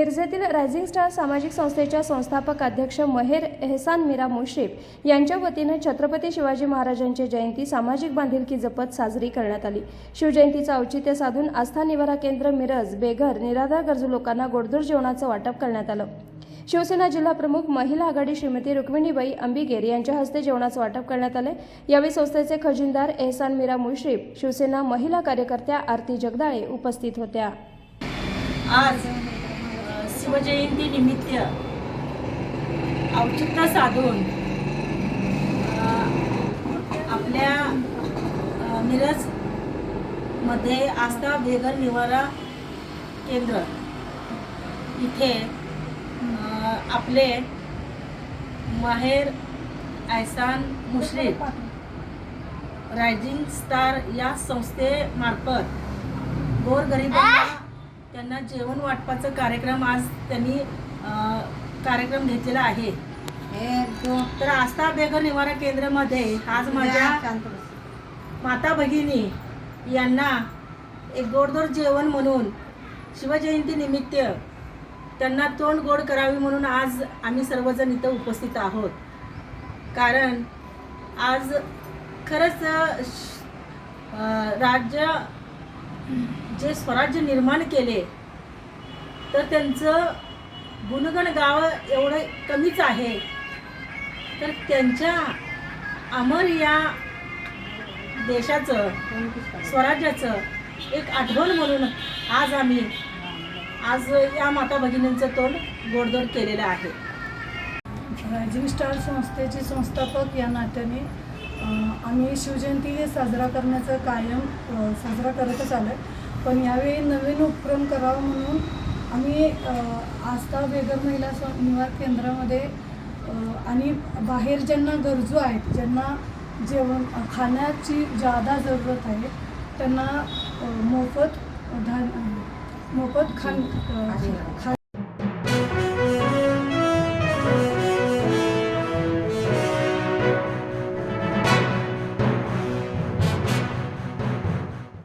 मिरजेतील rising star सामाजिक संस्थेच्या संस्थापक अध्यक्ष महेर एहसान मीरा मुश्रीफ यांच्या वतीनं छत्रपती शिवाजी महाराजांची जयंती सामाजिक बांधिलकी जपत साजरी करण्यात आली. शिवजयंतीचं औचित्य साधून आस्था निवारा केंद्र मिरज बेघर निराधार गरजू लोकांना गोडधोड जेवणाचं वाटप करण्यात आलं. शिवसेना जिल्हा प्रमुख महिला आघाडी श्रीमती रुक्मिणीबाई अंबिगेर यांच्या हस्ते जेवणाचं वाटप करण्यात आले. यावेळी संस्थेचे खजिनदार एहसान मीरा मुश्रीफ शिवसेना महिला कार्यकर्त्या आरती जगदाळे उपस्थित होत्या. आज शिवजयंती निमित्त औचित्य साधून आपल्या मिरजमध्ये आस्था बेघर निवारा केंद्र इथे आपले माहेर ऐसान मुश्रीफ रायझिंग स्टार या संस्थेमार्फत गोरगरिबांना त्यांना जेवण वाटपाचा कार्यक्रम आज त्यांनी कार्यक्रम घेतलेला आहे. तर आस्था बेघर निवारा केंद्रामध्ये आज माझ्या माता भगिनी यांना एक गोडधोड जेवण म्हणून शिवजयंती निमित्त त्यांना तोंड गोड करावी म्हणून आज आम्ही सर्वजण इथं उपस्थित आहोत. कारण आज खरंच राज्य जे स्वराज्य निर्माण केले तर त्यांचं गुणगण गाव एवढं कमीच आहे. तर त्यांच्या अमर या देशाचं स्वराज्याचं एक आठवण म्हणून आज आम्ही आज या माता भगिनींचं तोंड गोडधोड केलेलं आहे. रायझिंग स्टार संस्थेचे संस्थापक या नात्याने आम्ही शिवजयंती हे साजरा करण्याचं कायम साजरा करतच आलो आहे पण यावेळी नवीन उपक्रम करावा म्हणून आम्ही आस्था बेगर महिला स निवार केंद्रामध्ये आणि बाहेर ज्यांना गरजू आहेत ज्यांना जेवण खाण्याची जादा जरूरत आहे त्यांना मोफत धान मोफत खाण अ, खा